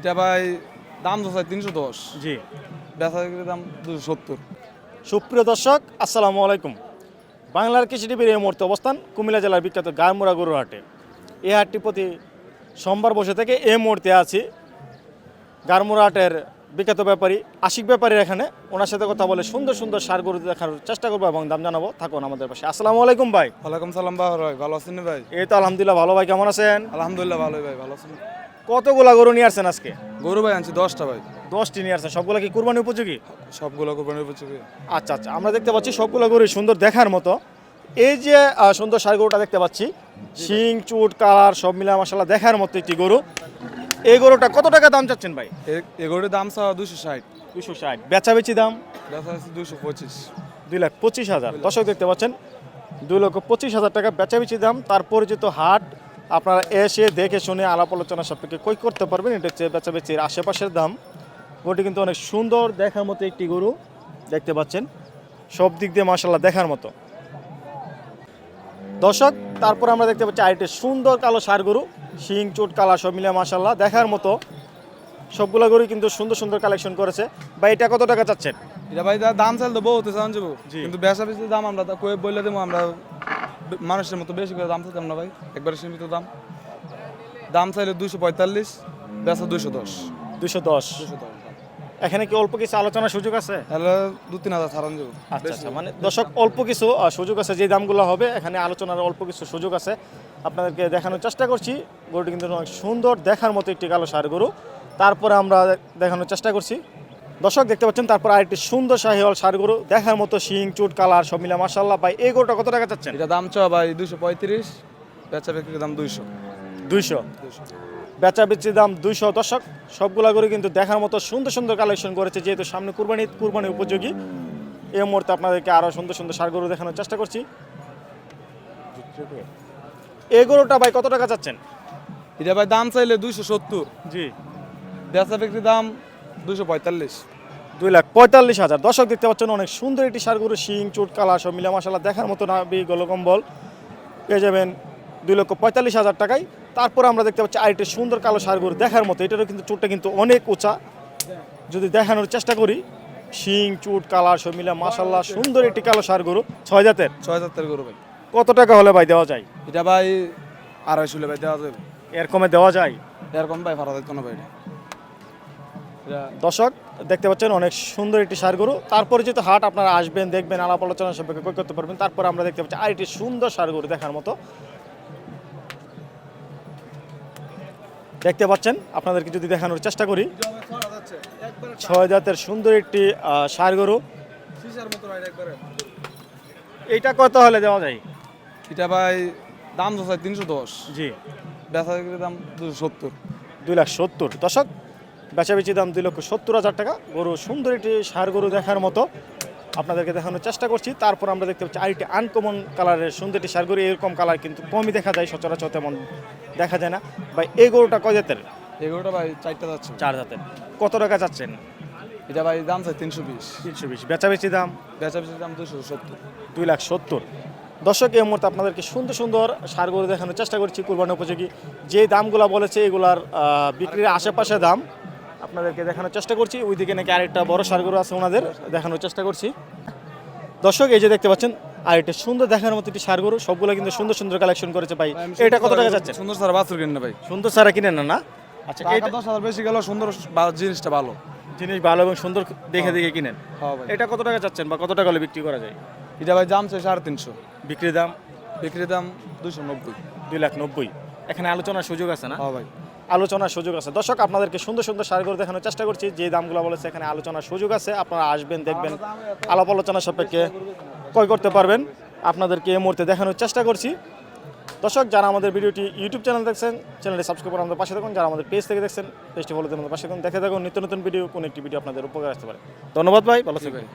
এটা ভাই দাম তো চাই তিনশো দশ। জি। বেচা বিক্রির দাম দুশো সত্তর। সুপ্রিয় দর্শক আসসালামু আলাইকুম। বাংলার কৃষি টিভির এই মুহূর্তে অবস্থান কুমিল্লা জেলার বিখ্যাত গায়মুরা গরুর হাটে। এই হাটটি প্রতি সোমবার বসে থেকে এই মুহূর্তে আছি। গারমুরা হাটের বিখ্যাত ব্যাপারী আশিক ব্যাপারীর এখানে। ওনার সাথে কথা বলে সুন্দর সুন্দর সার গরু দেখার চেষ্টা করব এবং দাম জানাব। থাকুন আমাদের পাশে। আসসালামু আলাইকুম ভাই। ওয়ালাইকুম সালাম ভাই ভালো আছেন নি ভাই? এই তো আলহামদুলিল্লাহ ভালো ভাই কেমন আছেন? আলহামদুলিল্লাহ ভালো ভাই ভালো আছেন। কতগুলা গরু নিয়ে আসছেন আজকে? গরু ভাই আনছি দশটা ভাই। দশটি নিয়ে আসছেন। সবগুলা কি কুরবানি উপযোগী? সবগুলো কোরবানির উপযোগী। আচ্ছা আচ্ছা আমরা দেখতে পাচ্ছি সবগুলো গরু সুন্দর দেখার মতো। এই যে আহ, সুন্দর সার গরুটা দেখতে পাচ্ছি শিং চুট কালার সব মিলা মশলা দেখার মতো একটি গরু। এই গরুটা কত টাকা দাম চাচ্ছেন ভাই? এ- এ গরুর দাম চাওয়া দুশো ষাট। দুশো ষাট। বেচা বেচি দাম? দুশো পঁচিশ। দুই লাখ পঁচিশ হাজার। দর্শক দেখতে পাচ্ছেন দুই লক্ষ পঁচিশ হাজার টাকা বেচা বেচি দাম। তার পরিচিত হাট আপনারা এসে দেখে শুনে আলাপ আলোচনা সাপেক্ষে কই করতে পারবেন এটা হচ্ছে বেচা বেচির আশেপাশের দাম। গরুটি কিন্তু অনেক সুন্দর দেখার মতো একটি গরু দেখতে পাচ্ছেন। সব দিক দিয়ে মাসাল্লাহ দেখার মতো। দর্শক তারপর আমরা দেখতে পাচ্ছি আরেকটি সুন্দর কালো সার গরু শিং চুট কালা সব মিলিয়ে মাসাল্লাহ দেখার মতো। সবগুলো গরু কিন্তু সুন্দর সুন্দর কালেকশন করেছে। বা এটা কত টাকা চাচ্ছেন? এটা ভাই দাম চাল তো বহুত চান যাব কিন্তু বেচা বেশি দাম আমরা তা কয়ে বললে দেবো আমরা মানুষের মতো বেশি করে দাম চাইতাম না ভাই একবারে সীমিত দাম। দাম চাইলে দুশো পঁয়তাল্লিশ বেচা দুশো। দশ। দুশো দশ এখানে কি অল্প কিছু আলোচনার সুযোগ আছে? তাহলে দু তিন হাজার ছাড়ান যাব আচ্ছা আচ্ছা মানে দর্শক অল্প কিছু সুযোগ আছে যে দামগুলো হবে এখানে আলোচনার অল্প কিছু সুযোগ আছে। আপনাদেরকে দেখানোর চেষ্টা করছি। গরুটি কিন্তু অনেক সুন্দর দেখার মতো একটি কালো সার গরু। তারপরে আমরা দেখানোর চেষ্টা করছি। দর্শক দেখতে পাচ্ছেন তারপর আরেকটি সুন্দর শাহিওয়াল সার গরু দেখার মতো শিং চুট কালার সব মিলা মার্শাল্লাহ ভাই এই গরুটা কত টাকা চাচ্ছেন? এটা দাম চাওয়া ভাই দুশো পঁয়ত্রিশ বেচা বিক্রির দাম দুইশো। দুইশো। বেচা বিক্রির দাম দুইশো। দর্শক সবগুলা গরু কিন্তু দেখার মতো সুন্দর সুন্দর কালেকশন করেছে যেহেতু সামনে কুরবানি কুরবানি উপযোগী। এই মুহূর্তে আপনাদেরকে আরও সুন্দর সুন্দর সার গরু দেখানোর চেষ্টা করছি। এই গরুটা ভাই কত টাকা চাচ্ছেন? এটা ভাই দাম চাইলে দুইশো সত্তর। জি। বেচা বিক্রির দাম দুশো পঁয়তাল্লিশ। দুই লাখ পঁয়তাল্লিশ হাজার। দর্শক দেখতে পাচ্ছেন অনেক সুন্দর একটি সার গরু শিং চুট কালা সব মিলা মশলা দেখার মতো নাবি গলকম্বল। পেয়ে যাবেন দুই লক্ষ পঁয়তাল্লিশ হাজার টাকায়। তারপর আমরা দেখতে পাচ্ছি আরেকটি সুন্দর কালো সার গরু দেখার মতো। এটারও কিন্তু চুটটা কিন্তু অনেক উঁচা। যদি দেখানোর চেষ্টা করি শিং চুট কালার সব মিলা মাসাল্লাহ সুন্দর একটি কালো সার গরু। ছয় জাতের? ছয় হাজার গরু ভাই। কত টাকা হলে ভাই দেওয়া যায়? এটা ভাই আড়াইশো হলে ভাই দেওয়া যাবে। এর কমে দেওয়া যায়? এরকম ভাই ভাড়া দিত না ভাই। দর্শক দেখতে পাচ্ছেন অনেক সুন্দর একটি সার গরু। তারপরে যেহেতু হাট আপনারা আসবেন দেখবেন আলাপ আলোচনা সাপেক্ষে কই করতে পারবেন। তারপর আমরা দেখতে পাচ্ছি আর একটি সুন্দর সার গরু দেখার মতো। দেখতে পাচ্ছেন আপনাদেরকে যদি দেখানোর চেষ্টা করি। ছয় জাতের সুন্দর একটি সার গরু। এইটা কত হলে দেওয়া যায়? এটা ভাই দাম তো তিনশো দশ। জি। বেচা দাম দুশো সত্তর। দুই লাখ সত্তর। দশক বেচাবেচি দাম দুই লক্ষ সত্তর হাজার টাকা। গরু সুন্দর একটি ষাঁড় গরু দেখার মতো আপনাদেরকে দেখানোর চেষ্টা করছি। তারপর আমরা দেখতে পাচ্ছি আরেকটি আনকমন কালারের সুন্দর একটি ষাঁড় গরু। এরকম কালার কিন্তু কমই দেখা যায় সচরাচর তেমন দেখা যায় না। ভাই এই গরুটা কয় জাতের? গরুটা ভাই চারটা যাচ্ছে চার জাতের। কত টাকা চাচ্ছেন? এটা ভাই দাম চাই তিনশো বিশ। তিনশো বিশ। বেচাবেচি দাম? বেচা বিক্রির দাম দুশো সত্তর। দুই লাখ সত্তর। দর্শক এই মুহূর্তে আপনাদেরকে সুন্দর সুন্দর সার গরু দেখানোর চেষ্টা করছি কুরবানি উপযোগী। যে দামগুলো বলেছে এগুলার বিক্রির আশেপাশে দাম আপনাদেরকে দেখানোর চেষ্টা করছি। ওইদিকে নাকি আরেকটা বড় সার গরু আছে ওনাদের দেখানোর চেষ্টা করছি। দর্শক এই যে দেখতে পাচ্ছেন আর এটা সুন্দর দেখার মতো একটি সার গরু। সবগুলো কিন্তু সুন্দর সুন্দর কালেকশন করেছে ভাই। এটা কত টাকা যাচ্ছে? সুন্দর সারা বাছুর কিনে না ভাই। সুন্দর সারা কিনেন না না? আচ্ছা এটা দশ হাজার বেশি গেল সুন্দর জিনিসটা ভালো। জিনিস ভালো এবং সুন্দর দেখে দেখে কিনেন। হ্যাঁ ভাই। এটা কত টাকা চাচ্ছেন বা কত টাকা হলে বিক্রি করা যায়? এটা ভাই দাম চাই সাড়ে তিনশো। বিক্রির দাম? বিক্রির দাম দুশো নব্বই। দুই লাখ নব্বই। এখানে আলোচনার সুযোগ আছে না? হ্যাঁ ভাই। আলোচনার সুযোগ আছে। দর্শক, আপনাদেরকে সুন্দর সুন্দর শাড়ি করে দেখানোর চেষ্টা করছি। যে দামগুলো বলেছে, এখানে আলোচনার সুযোগ আছে। আপনারা আসবেন, দেখবেন, আলাপ আলোচনা সাপেক্ষে ক্রয় করতে পারবেন। আপনাদেরকে এই মুহূর্তে দেখানোর চেষ্টা করছি। দর্শক, যারা আমাদের ভিডিওটি ইউটিউব চ্যানেল দেখছেন, চ্যানেলটি সাবস্ক্রাইব করে আমাদের পাশে থাকুন। যারা আমাদের পেজ থেকে দেখছেন, পেজটি ফলো আমাদের পাশে থাকুন। দেখে থাকুন, নিত্য নতুন ভিডিও, কোন একটি ভিডিও আপনাদের উপকার আসতে পারে। ধন্যবাদ ভাই, ভালো থাকবেন।